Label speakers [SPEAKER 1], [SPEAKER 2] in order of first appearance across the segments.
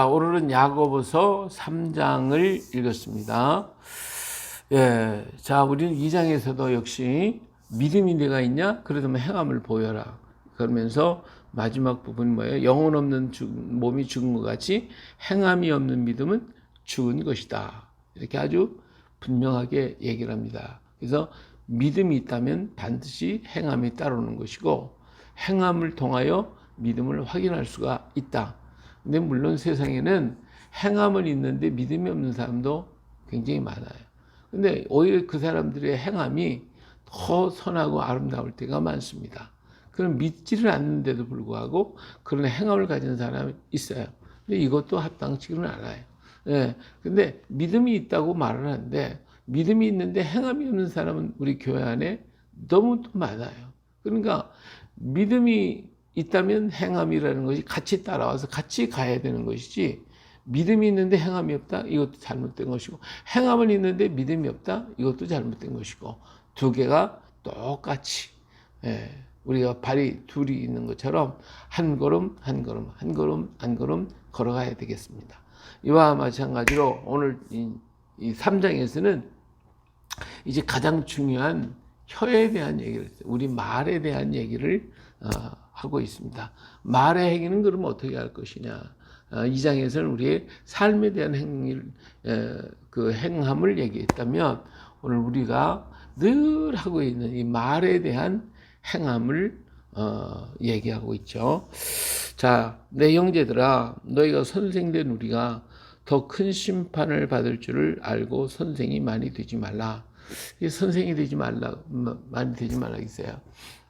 [SPEAKER 1] 자, 오늘은 야고보서 3장을 읽었습니다. 예, 자, 우리는 2장에서도 역시 믿음이 내가 있냐? 그러면 행함을 보여라. 그러면서 마지막 부분 뭐예요? 영혼 없는 죽, 몸이 죽은 것 같이 행함이 없는 믿음은 죽은 것이다. 이렇게 아주 분명하게 얘기를 합니다. 그래서 믿음이 있다면 반드시 행함이 따르는 것이고 행함을 통하여 믿음을 확인할 수가 있다. 근데 물론 세상에는 행함은 있는데 믿음이 없는 사람도 굉장히 많아요. 근데 오히려 그 사람들의 행함이 더 선하고 아름다울 때가 많습니다. 그런 믿지를 않는데도 불구하고 그런 행함을 가진 사람이 있어요. 근데 이것도 합당치는 않아요. 예. 근데 믿음이 있다고 말을 하는데 믿음이 있는데 행함이 없는 사람은 우리 교회 안에 너무 또 많아요. 그러니까 믿음이 있다면 행함이라는 것이 같이 따라와서 같이 가야 되는 것이지 믿음이 있는데 행함이 없다 이것도 잘못된 것이고 행함은 있는데 믿음이 없다 이것도 잘못된 것이고 두 개가 똑같이 예, 우리가 발이 둘이 있는 것처럼 한 걸음 한 걸음 한 걸음 한 걸음 걸어가야 되겠습니다. 이와 마찬가지로 오늘 이, 이 3장에서는 이제 가장 중요한 혀에 대한 얘기를. 우리 말에 대한 얘기를 어, 하고 있습니다. 말의 행위는 그러면 어떻게 할 것이냐? 어, 이 장에서는 우리의 삶에 대한 행위를 에, 그 행함을 얘기했다면 오늘 우리가 늘 하고 있는 이 말에 대한 행함을 어, 얘기하고 있죠. 자, 내 형제들아, 너희가 선생된 우리가 더 큰 심판을 받을 줄을 알고 선생이 많이 되지 말라. 이 선생이 되지 말라, 많이 되지 말라 있어요.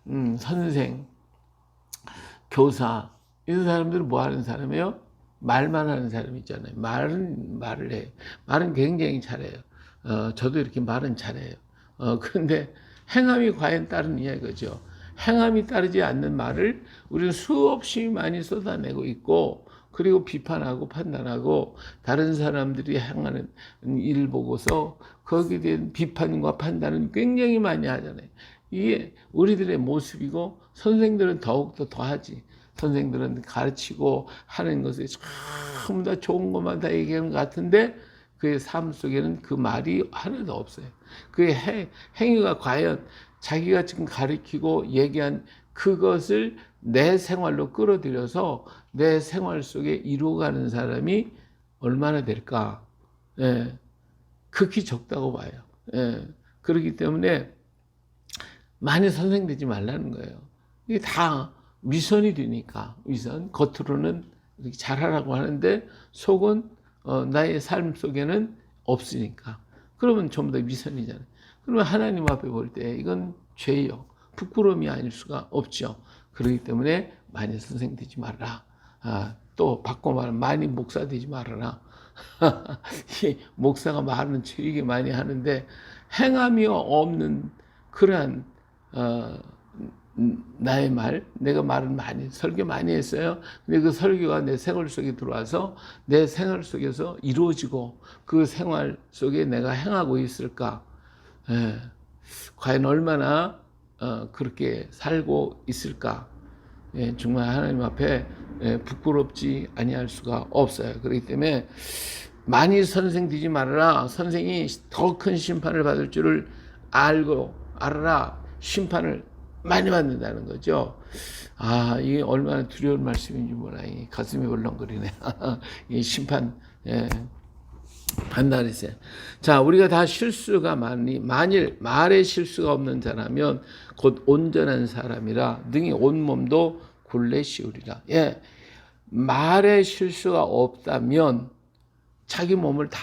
[SPEAKER 1] 음, 선생, 교사, 이런 사람들은 뭐 하는 사람이에요? 말만 하는 사람 있잖아요. 말은 말을 해. 말은 굉장히 잘해요. 어, 저도 이렇게 말은 잘해요. 어, 그런데 행함이 과연 따르느냐 이거죠. 행함이 따르지 않는 말을 우리는 수없이 많이 쏟아내고 있고, 그리고 비판하고 판단하고 다른 사람들이 행하는 일을 보고서 거기에 대한 비판과 판단은 굉장히 많이 하잖아요. 이게 우리들의 모습이고 선생들은 더욱더 더하지. 선생들은 가르치고 하는 것에 전부 다 좋은 것만 다 얘기하는 것 같은데 그의 삶 속에는 그 말이 하나도 없어요. 그의 행, 행위가 과연 자기가 지금 가르치고 얘기한 그것을 내 생활로 끌어들여서 내 생활 속에 이루어가는 사람이 얼마나 될까? 예, 극히 적다고 봐요. 예, 그렇기 때문에 많이 선생되지 말라는 거예요. 이게 다 위선이 되니까 위선 겉으로는 이렇게 잘하라고 하는데 속은 어, 나의 삶 속에는 없으니까 그러면 전부 다 위선이잖아요. 그러면 하나님 앞에 볼 때 이건 죄요 부끄러움이 아닐 수가 없죠. 그렇기 때문에 많이 선생 되지 말라. 아, 또 바꿔 말하면 많이 목사 되지 말아라. 이 목사가 말은 되게 많이 하는데 행함이 없는 그러한 어, 나의 말, 내가 말을 많이 설교 많이 했어요. 근데 그 설교가 내 생활 속에 들어와서 내 생활 속에서 이루어지고 그 생활 속에 내가 행하고 있을까? 예, 과연 얼마나 어, 그렇게 살고 있을까? 예, 정말 하나님 앞에 예, 부끄럽지 아니할 수가 없어요. 그렇기 때문에 많이 선생 되지 말아라. 선생이 더 큰 심판을 받을 줄을 알고 알아라. 심판을 많이 받는다는 거죠. 아, 이게 얼마나 두려운 말씀인지 몰라. 이 가슴이 벌렁거리네. 이 심판, 예. 판단했어요. 자, 우리가 다 실수가 많이, 만일 말에 실수가 없는 자라면 곧 온전한 사람이라 능히 온몸도 굴레 씌우리라. 예. 말에 실수가 없다면 자기 몸을 다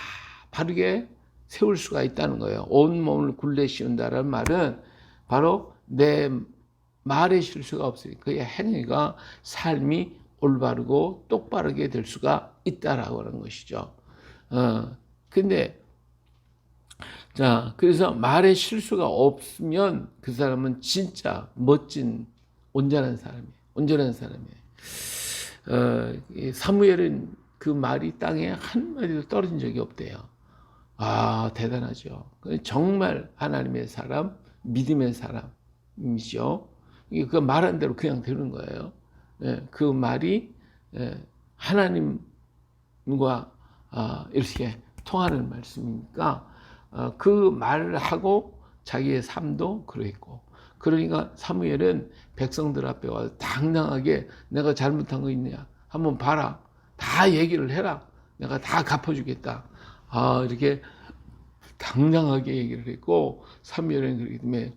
[SPEAKER 1] 바르게 세울 수가 있다는 거예요. 온 몸을 굴레 씌운다는 말은 바로 내 말에 실수가 없으니 그의 행위가 삶이 올바르고 똑바르게 될 수가 있다라고 하는 것이죠. 어, 근데, 자, 그래서 말에 실수가 없으면 그 사람은 진짜 멋진 온전한 사람이에요. 온전한 사람이에요. 어, 사무엘은 그 말이 땅에 한마디도 떨어진 적이 없대요. 아, 대단하죠. 정말 하나님의 사람, 믿음의 사람이죠. 그 말한 대로 그냥 되는 거예요. 예, 그 말이 예, 하나님 하나님과 아, 이렇게 통하는 말씀이니까 어, 그 말을 하고 자기의 삶도 그랬고 그러니까 사무엘은 백성들 앞에 와서 당당하게 내가 잘못한 거 있냐 한번 봐라 다 얘기를 해라 내가 다 갚아주겠다 아 이렇게 당당하게 얘기를 했고 사무엘은 그렇기 때문에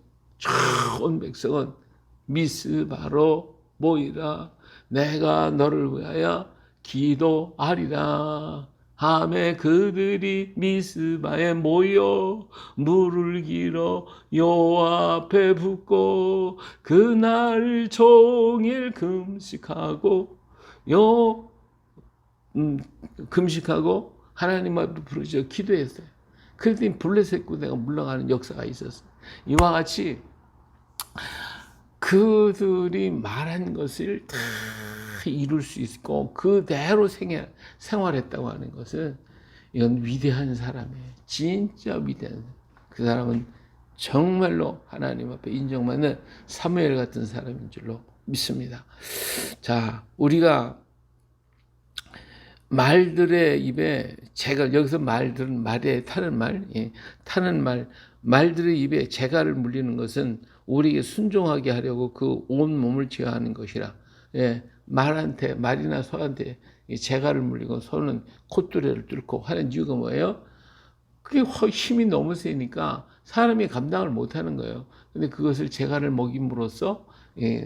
[SPEAKER 1] 온 백성은 미스바로 모이라 내가 너를 위하여 기도하리라 함에 그들이 미스바에 모여 물을 길어 여호와 앞에 붓고 그날 종일 금식하고 요 음, 금식하고 하나님 앞에 부르짖어 기도했어요. 그랬더니 블레셋 군대가 물러가는 역사가 있었어요. 이와 같이 그들이 말한 것을 다 이룰 수 있고 그대로 생활, 생활했다고 하는 것은 이건 위대한 사람이에요. 진짜 위대한 그 사람은 정말로 하나님 앞에 인정받는 사무엘 같은 사람인 줄로 믿습니다. 자, 우리가 말들의 입에 제가 여기서 말들은 말에 타는 말, 예, 타는 말, 말들의 입에 재갈을 물리는 것은 우리에게 순종하게 하려고 그 온 몸을 제어하는 것이라. 예, 말한테 말이나 소한테 이 재갈을 물리고 소는 콧뚜레를 뚫고 하는 이유가 뭐예요? 그게 힘이 너무 세니까 사람이 감당을 못하는 거예요. 근데 그것을 재갈을 먹임으로써 예,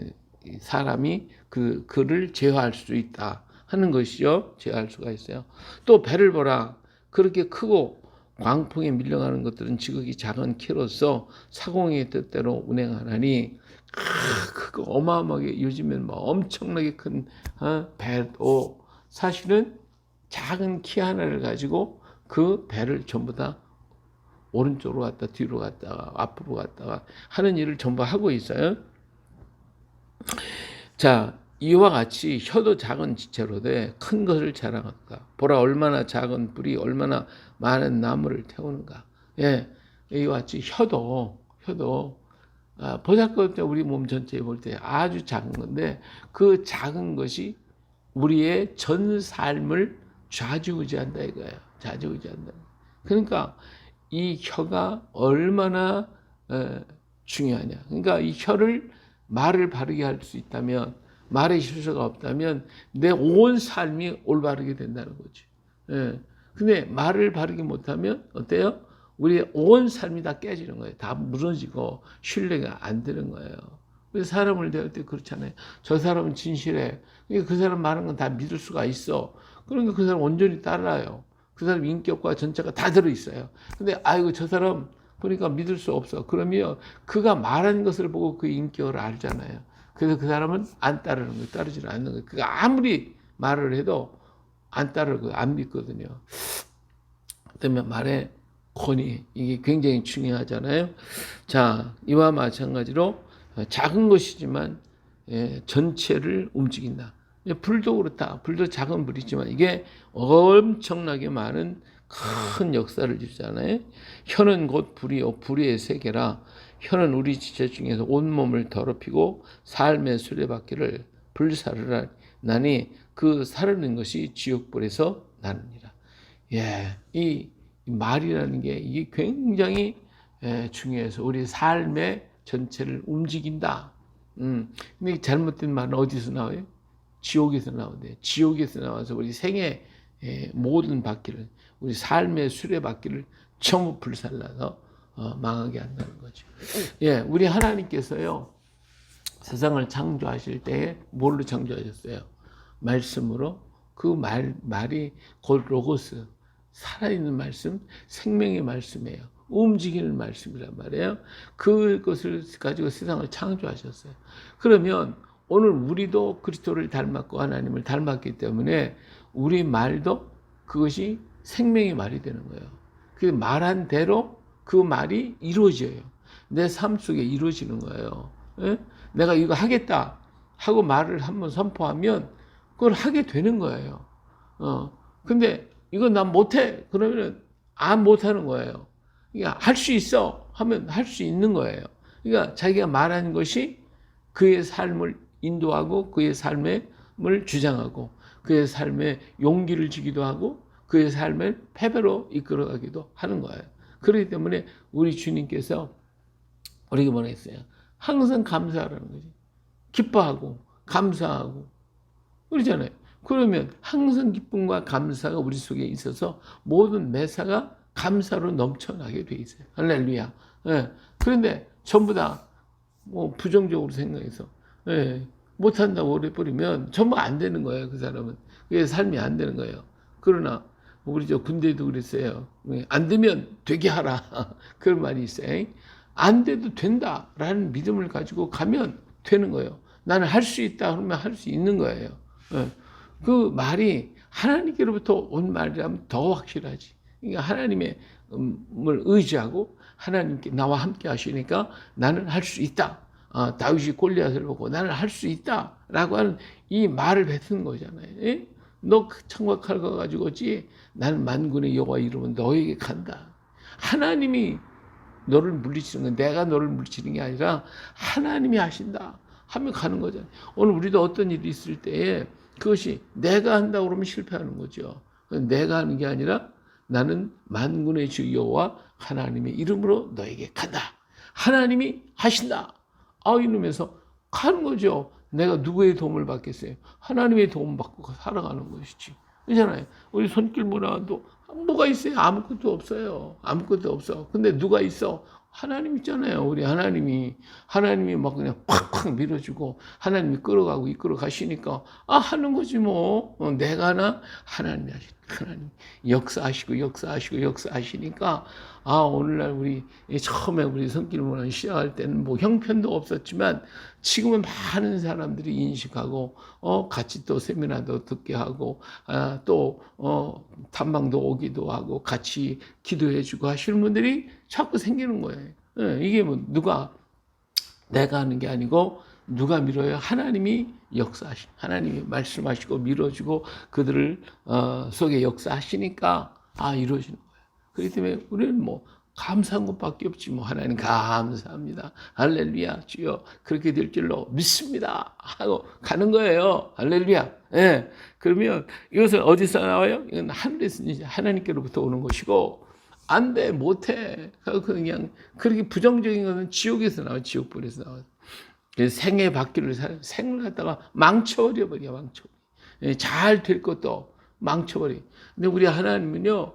[SPEAKER 1] 사람이 그 그를 제어할 수 있다 하는 것이죠. 제어할 수가 있어요. 또 배를 보라. 그렇게 크고 광풍에 밀려가는 것들은 지극히 작은 키로서 사공의 뜻대로 운행하나니 그 어마어마하게 요즘엔 뭐 엄청나게 큰 어, 배도 사실은 작은 키 하나를 가지고 그 배를 전부 다 오른쪽으로 갔다 뒤로 갔다가 앞으로 갔다가 하는 일을 전부 하고 있어요. 자, 이와 같이 혀도 작은 지체로 돼 큰 것을 자랑한다. 보라 얼마나 작은 불이 얼마나 많은 나무를 태우는가. 예, 이와 같이 혀도 혀도 아, 보잘것없 우리 몸 전체에 볼 때 아주 작은 건데 그 작은 것이 우리의 전 삶을 좌지우지한다 이거예요. 좌지우지한다. 그러니까 이 혀가 얼마나 어, 중요하냐. 그러니까 이 혀를 말을 바르게 할 수 있다면 말에 실수가 없다면 내 온 삶이 올바르게 된다는 거지. 예. 근데 말을 바르게 못하면 어때요? 우리의 온 삶이 다 깨지는 거예요. 다 무너지고 신뢰가 안 되는 거예요. 그래서 사람을 대할 때 그렇잖아요. 저 사람은 진실해. 그러니까 그 사람 말하는 건 다 믿을 수가 있어. 그러니까 그 사람 온전히 따라요. 그 사람 인격과 전체가 다 들어있어요. 근데 아이고 저 사람 보니까 믿을 수 없어. 그러면 그가 말한 것을 보고 그 인격을 알잖아요. 그래서 그 사람은 안 따르는 거예요. 따르지 않는 거예요. 그가 아무리 말을 해도 안 따르고 안 믿거든요. 그다음에 말의 권위 이게 굉장히 중요하잖아요. 자 이와 마찬가지로 작은 것이지만 예, 전체를 움직인다. 예, 불도 그렇다. 불도 작은 불이지만 이게 엄청나게 많은 큰 역사를 주잖아요. 혀는 곧 불이요 불의 세계라. 혀는 우리 지체 중에서 온 몸을 더럽히고 삶의 수레바퀴를 불사르라 나니 그 사르는 것이 지옥불에서 나느니라. 예, 이 말이라는 게 이게 굉장히 예, 중요해서 우리 삶의 전체를 움직인다. 음, 근데 잘못된 말은 어디서 나와요? 지옥에서 나오는데 지옥에서 나와서 우리 생의 예, 모든 바퀴를 우리 삶의 수레바퀴를 전부 불살라서 어, 망하게 한다는 거죠. 예, 우리 하나님께서요 세상을 창조하실 때에 뭘로 창조하셨어요? 말씀으로 그 말 말이 곧 로고스 살아있는 말씀, 생명의 말씀이에요. 움직이는 말씀이란 말이에요. 그것을 가지고 세상을 창조하셨어요. 그러면 오늘 우리도 그리스도를 닮았고 하나님을 닮았기 때문에 우리 말도 그것이 생명의 말이 되는 거예요. 그 말한 대로 그 말이 이루어져요. 내 삶 속에 이루어지는 거예요. 예? 내가 이거 하겠다 하고 말을 한번 선포하면 그걸 하게 되는 거예요. 어. 근데 이거 난 못해. 그러면은 안 못하는 거예요. 그러니까 할 수 있어. 하면 할 수 있는 거예요. 그러니까 자기가 말하는 것이 그의 삶을 인도하고 그의 삶을 주장하고 그의 삶에 용기를 주기도 하고 그의 삶을 패배로 이끌어가기도 하는 거예요. 그렇기 때문에 우리 주님께서 우리에게 뭐랬어요? 항상 감사하라는 거지. 기뻐하고 감사하고 그러잖아요. 그러면 항상 기쁨과 감사가 우리 속에 있어서 모든 매사가 감사로 넘쳐나게 돼 있어요. 할렐루야. 예. 그런데 전부 다 뭐 부정적으로 생각해서 예. 못한다고 오래 버리면 전부 안 되는 거예요. 그 사람은 그게 삶이 안 되는 거예요. 그러나 우리 저 군대도 그랬어요. 예, 안 되면 되게 하라 그런 말이 있어요. 안 돼도 된다라는 믿음을 가지고 가면 되는 거예요. 나는 할 수 있다 그러면 할 수 있는 거예요. 예. 그 말이 하나님께로부터 온 말이라면 더 확실하지. 그러니까 하나님의 음을 의지하고 하나님께 나와 함께 하시니까 나는 할 수 있다. 아, 다윗이 골리앗을 보고 나는 할 수 있다라고 하는 이 말을 뱉은 거잖아요. 예? 너 창과 칼과 가지고 지 나는 만군의 여호와 이름은 너에게 간다. 하나님이 너를 물리치는 건 내가 너를 물리치는 게 아니라 하나님이 하신다. 하면 가는 거잖아요. 오늘 우리도 어떤 일이 있을 때에 그것이 내가 한다 그러면 실패하는 거죠. 내가 하는 게 아니라 나는 만군의 주 여호와 하나님의 이름으로 너에게 간다. 하나님이 하신다. 아 이러면서 가는 거죠. 내가 누구의 도움을 받겠어요? 하나님의 도움 받고 살아가는 것이지. 그렇잖아요. 우리 손길 문화도 뭐가 있어요? 아무것도 없어요. 아무것도 없어. 근데 누가 있어? 하나님 있잖아요. 우리 하나님이 하나님이 막 그냥 팍팍 밀어주고 하나님이 끌어가고 이끌어 가시니까 아 하는 거지 뭐 어, 내가 하나 하나님이 하시 하나님 역사하시고 역사하시고 역사하시니까 아 오늘날 우리 처음에 우리 성길 문화 시작할 때는 뭐 형편도 없었지만 지금은 많은 사람들이 인식하고 어 같이 또 세미나도 듣게 하고 아, 또어 탐방도 오기도 하고 같이 기도해주고 하시는 분들이 자꾸 생기는 거예요. 예, 이게 뭐 누가 내가 하는 게 아니고 누가 밀어요? 하나님이 역사하시, 하나님이 말씀하시고 밀어주고 그들을 어, 속에 역사하시니까 아 이루어지는 거예요. 그렇기 때문에 우리는 뭐 감사한 것밖에 없지 뭐 하나님 감사합니다. 할렐루야 주여 그렇게 될 줄로 믿습니다 하고 가는 거예요. 할렐루야. 예. 그러면 이것은 어디서 나와요? 이건 하늘에서 이제 하나님께로부터 오는 것이고 안 돼, 못 해. 그냥 그렇게 부정적인 것은 지옥에서 나와, 지옥불에서 나와. 생의 바퀴를 살, 생을 갖다가 망쳐버려 버려, 망쳐. 잘 될 것도 망쳐버려. 근데 우리 하나님은요,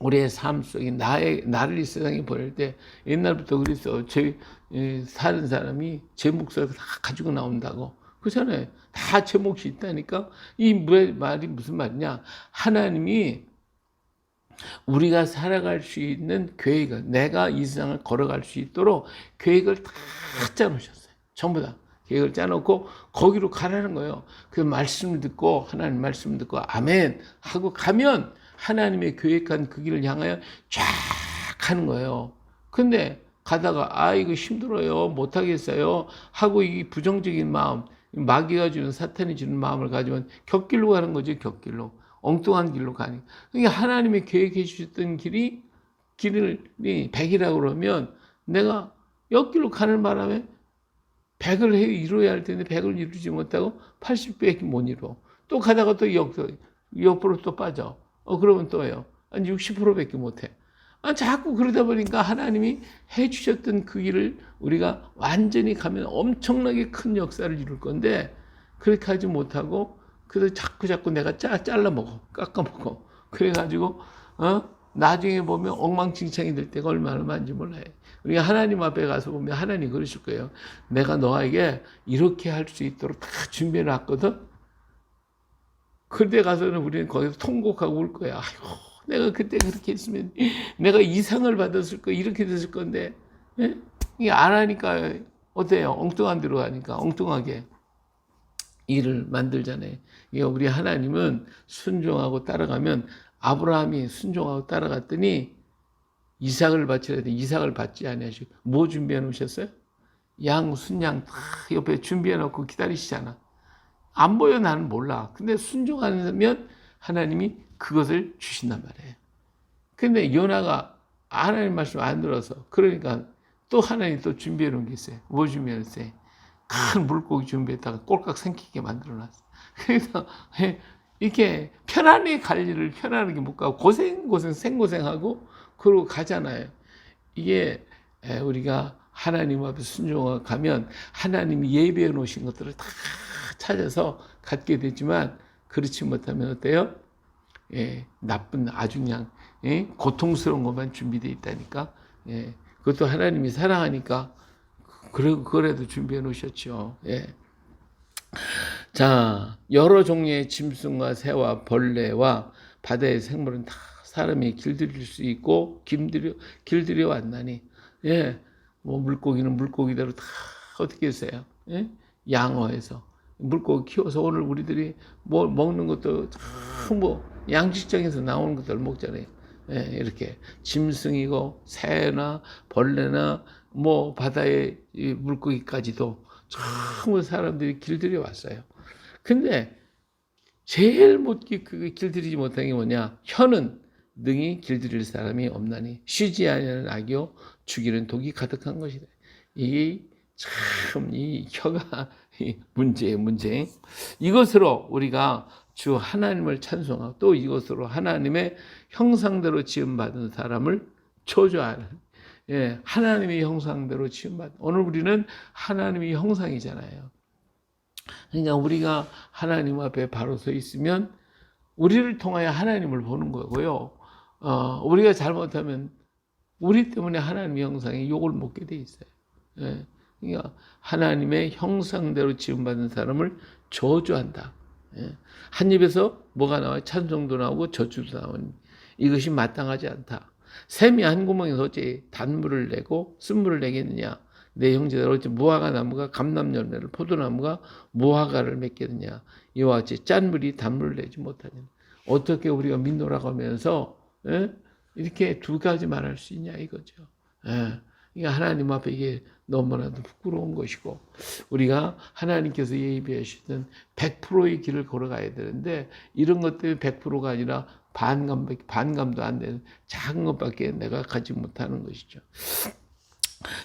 [SPEAKER 1] 우리의 삶 속에 나의 나를 이 세상에 보낼 때 옛날부터 그랬어. 제 사는 사람이 제 몫을 다 가지고 나온다고. 그렇잖아요. 다 제 몫이 있다니까. 이 말이 무슨 말이냐? 하나님이 우리가 살아갈 수 있는 계획을 내가 이 세상을 걸어갈 수 있도록 계획을 다 짜놓으셨어요. 전부 다 계획을 짜놓고 거기로 가라는 거예요. 그 말씀을 듣고 하나님 말씀을 듣고 아멘 하고 가면 하나님의 계획한 그 길을 향하여 쫙 가는 거예요. 근데 가다가 아 이거 힘들어요 못 하겠어요 하고 이 부정적인 마음 마귀가 주는 사탄이 주는 마음을 가지면 격길로 가는 거죠 격길로 엉뚱한 길로 가니. 그러니까 하나님이 계획해 주셨던 길이 길을 100이라고 그러면 내가 옆길로 가는 바람에 100을 해 이루어야 할 텐데 100을 이루지 못하고 80밖에 못 이루어. 또 가다가 또 역, 옆으로 또 빠져. 어, 그러면 또요. 한 60%밖에 못 해. 아, 자꾸 그러다 보니까 하나님이 해 주셨던 그 길을 우리가 완전히 가면 엄청나게 큰 역사를 이룰 건데 그렇게 하지 못하고 그래서 자꾸 자꾸 내가 짜, 잘라 먹어. 깎아 먹어. 그래가지고, 어? 나중에 보면 엉망진창이 될 때가 얼마나 많은지 몰라요. 우리가 하나님 앞에 가서 보면 하나님 그러실 거예요. 내가 너에게 이렇게 할 수 있도록 다 준비해 놨거든? 그때 가서는 우리는 거기서 통곡하고 울 거야. 아이고, 내가 그때 그렇게 했으면 내가 이상을 받았을 거, 이렇게 됐을 건데, 예? 이게 안 하니까 어때요? 엉뚱한 데로 가니까, 엉뚱하게. 일을 만들잖아요. 이게 우리 하나님은 순종하고 따라가면 아브라함이 순종하고 따라갔더니 이삭을 바치라 돼. 이삭을 받지 아니하시고 뭐 준비해 놓으셨어요? 양, 순양 다 옆에 준비해 놓고 기다리시잖아. 안 보여 나는 몰라. 근데 순종하면 하나님이 그것을 주신단 말이에요. 근데 요나가 하나님 말씀 안 들어서 그러니까 또 하나님 또 준비해 놓은 게 있어요. 뭐 준비해 놓으세요? 큰 물고기 준비했다가 꼴깍 생기게 만들어 놨어. 그래서 예, 이렇게 편안히 갈 일을 편안하게 못 가고 고생 고생 생고생하고 그러고 가잖아요. 이게 에, 우리가 하나님 앞에 순종하고 가면 하나님이 예배해 놓으신 것들을 다 찾아서 갖게 되지만 그렇지 못하면 어때요? 예, 나쁜 아주 그냥 예, 고통스러운 것만 준비되어 있다니까. 예, 그것도 하나님이 사랑하니까 그래 그래도 준비해 놓으셨죠. 예. 자, 여러 종류의 짐승과 새와 벌레와 바다의 생물은 다 사람이 길들일 수 있고 길들여 길들여 왔나니 예, 뭐 물고기는 물고기대로 다 어떻게 했어요? 예? 양어해서 물고기 키워서 오늘 우리들이 뭐 먹는 것도 뭐 양식장에서 나오는 것들 먹잖아요. 예, 이렇게 짐승이고 새나 벌레나 뭐 바다의 이 물고기까지도 전부 사람들이 길들여 왔어요. 근데 제일 못 기- 그 길들이지 못한 게 뭐냐? 혀는 능히 길들일 사람이 없나니 쉬지 아니하는 악이요 죽이는 독이 가득한 것이다. 이참이 혀가 이 문제예요, 문제. 이것으로 우리가 주 하나님을 찬송하고 또 이것으로 하나님의 형상대로 지음받은 사람을 초조하는 예, 하나님의 형상대로 지음받은 오늘 우리는 하나님의 형상이잖아요. 그러니까 우리가 하나님 앞에 바로 서 있으면 우리를 통하여 하나님을 보는 거고요. 어, 우리가 잘못하면 우리 때문에 하나님의 형상에 욕을 먹게 돼 있어요. 예, 그러니까 하나님의 형상대로 지음받은 사람을 저주한다. 예, 한 입에서 뭐가 나와요? 찬송도 나오고 저주도 나오니 이것이 마땅하지 않다. 샘이 한 구멍에서 어째 단물을 내고 쓴물을 내겠느냐? 내 형제들 어째 무화과 나무가 감람 열매를 포도나무가 무화과를 맺겠느냐? 이와 같이 짠 물이 단물을 내지 못하냐? 어떻게 우리가 민노라고 하면서 예? 이렇게 두 가지 말할 수 있냐 이거죠. 예. 그러니까 하나님 앞에 이게 너무나도 부끄러운 것이고 우리가 하나님께서 예비하시던 100%의 길을 걸어가야 되는데 이런 것 때문에 100%가 아니라 반감 반감도 안 되는 작은 것밖에 내가 가지 못하는 것이죠.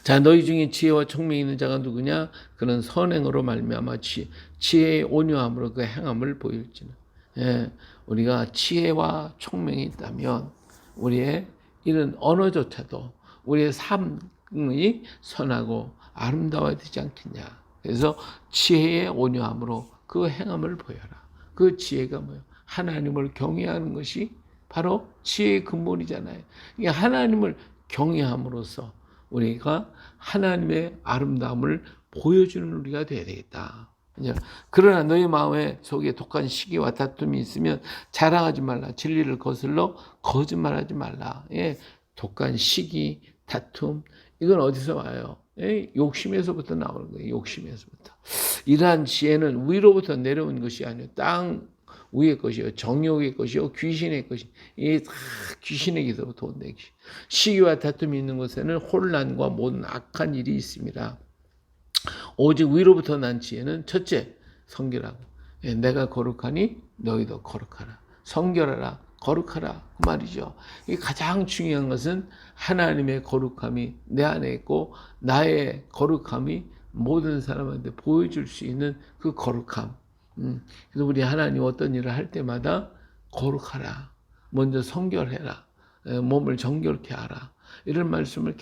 [SPEAKER 1] 자 너희 중에 지혜와 총명이 있는 자가 누구냐? 그는 선행으로 말미암아 지, 지혜의 온유함으로 그 행함을 보일지는. 예, 우리가 지혜와 총명이 있다면 우리의 이런 언어조차도 우리의 삶 이 선하고 아름다워야 되지 않겠냐. 그래서 지혜의 온유함으로 그 행함을 보여라. 그 지혜가 뭐예요? 하나님을 경외하는 것이 바로 지혜의 근본이잖아요. 그러니까 하나님을 경외함으로써 우리가 하나님의 아름다움을 보여주는 우리가 되어야 되겠다. 그러나 너희 마음에 속에 독한 시기와 다툼이 있으면 자랑하지 말라. 진리를 거슬러 거짓말하지 말라. 예, 독한 시기, 다툼 이건 어디서 와요? 예, 욕심에서부터 나오는 거예요. 욕심에서부터. 이러한 지혜는 위로부터 내려온 것이 아니요 땅 위의 것이요 정욕의 것이요 귀신의 것이 이다 귀신에게서부터 온 것이 시기와 다툼이 있는 곳에는 혼란과 모든 악한 일이 있습니다. 오직 위로부터 난 지혜는 첫째 성결하고 예, 내가 거룩하니 너희도 거룩하라 성결하라 거룩하라 그 말이죠. 이 가장 중요한 것은 하나님의 거룩함이 내 안에 있고 나의 거룩함이 모든 사람한테 보여줄 수 있는 그 거룩함. 음, 그래서 우리 하나님 어떤 일을 할 때마다 거룩하라. 먼저 성결해라. 에, 몸을 정결케 하라. 이런 말씀을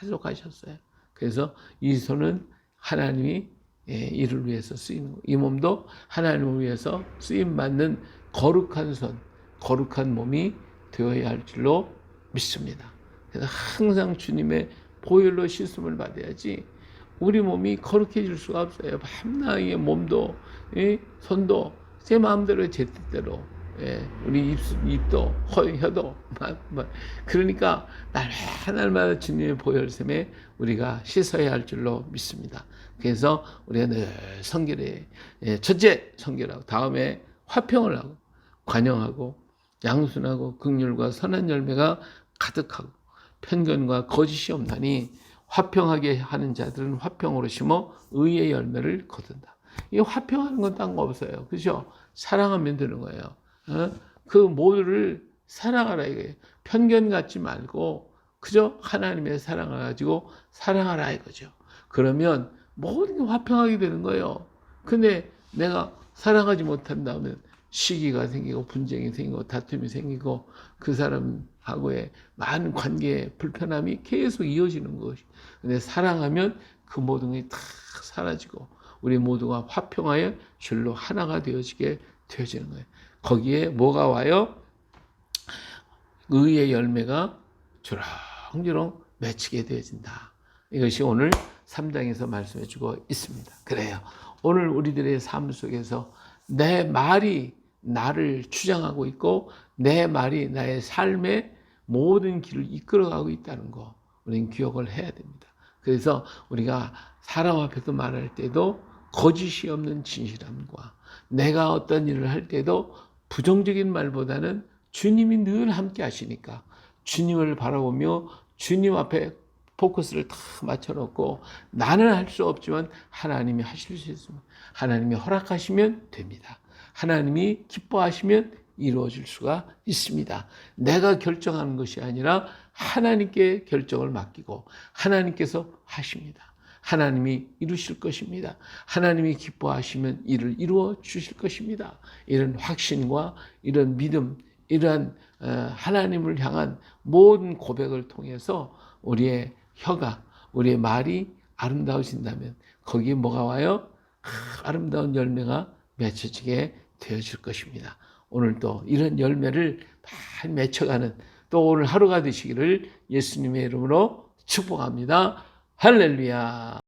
[SPEAKER 1] 계속 하셨어요. 그래서 이 손은 하나님이 예, 이를 위해서 쓰이는 거. 이 몸도 하나님을 위해서 쓰임 받는 거룩한 손, 거룩한 몸이 되어야 할 줄로 믿습니다. 그래서 항상 주님의 보혈로 씻음을 받아야지 우리 몸이 거룩해질 수가 없어요. 밤낮에 몸도 예, 손도 제 마음대로 제 뜻대로 예, 우리 입, 입도 허, 혀도. 그러니까 날마다 주님의 보혈샘에 우리가 씻어야 할 줄로 믿습니다. 그래서 우리가 늘 성결해 예, 첫째 성결하고 다음에 화평을 하고 관용하고 양순하고 극률과 선한 열매가 가득하고 편견과 거짓이 없나니 화평하게 하는 자들은 화평으로 심어 의의 열매를 거둔다. 이 화평하는 건 딴 거 없어요. 그죠? 사랑하면 되는 거예요. 어? 그 모두를 사랑하라 이거예요. 편견 갖지 말고 그저 하나님의 사랑을 가지고 사랑하라 이거죠. 그러면 모든 게 화평하게 되는 거예요. 근데 내가 사랑하지 못한다면 시기가 생기고 분쟁이 생기고 다툼이 생기고 그 사람하고의 많은 관계의 불편함이 계속 이어지는 것이. 근데 사랑하면 그 모든 게 다 사라지고 우리 모두가 화평하여 줄로 하나가 되어지게 되어지는 거예요. 거기에 뭐가 와요? 의의 열매가 주렁주렁 맺히게 되어진다. 이것이 오늘 3장에서 말씀해 주고 있습니다. 그래요. 오늘 우리들의 삶 속에서 내 말이 나를 주장하고 있고 내 말이 나의 삶의 모든 길을 이끌어가고 있다는 거 우리는 기억을 해야 됩니다. 그래서 우리가 사람 앞에서 말할 때도 거짓이 없는 진실함과 내가 어떤 일을 할 때도 부정적인 말보다는 주님이 늘 함께 하시니까 주님을 바라보며 주님 앞에 포커스를 다 맞춰놓고 나는 할 수 없지만 하나님이 하실 수 있습니다. 하나님이 허락하시면 됩니다. 하나님이 기뻐하시면 이루어질 수가 있습니다. 내가 결정하는 것이 아니라 하나님께 결정을 맡기고 하나님께서 하십니다. 하나님이 이루실 것입니다. 하나님이 기뻐하시면 이를 이루어 주실 것입니다. 이런 확신과 이런 믿음, 이러한 어, 하나님을 향한 모든 고백을 통해서 우리의 혀가, 우리의 말이 아름다워진다면 거기에 뭐가 와요? 아름다운 열매가 맺혀지게 되어질 것입니다. 오늘도 이런 열매를 많이 맺혀가는 또 오늘 하루가 되시기를 예수님의 이름으로 축복합니다. 할렐루야.